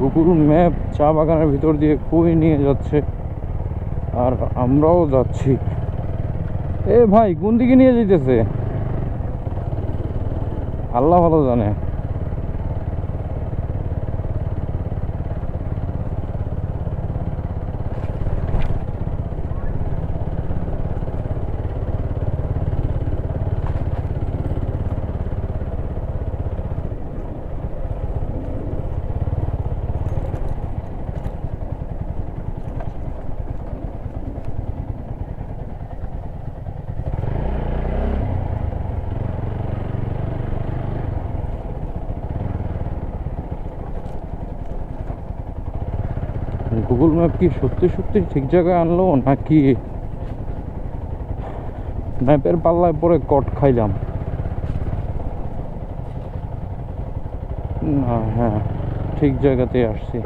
Google map চা বাগানের ভিতর দিয়ে খুবই নিয়ে যাচ্ছে। আর আমরাও যাচ্ছি। এ ভাই, কোন দিকে নিয়ে যেতেছে আল্লাহ ভালো জানে। গুগল ম্যাপ কি সত্যি সত্যি ঠিক জায়গায় আনলো নাকি ম্যাপের পাল্লায় পরে কট খাইলাম? না হ্যাঁ ঠিক জায়গাতে আসছি।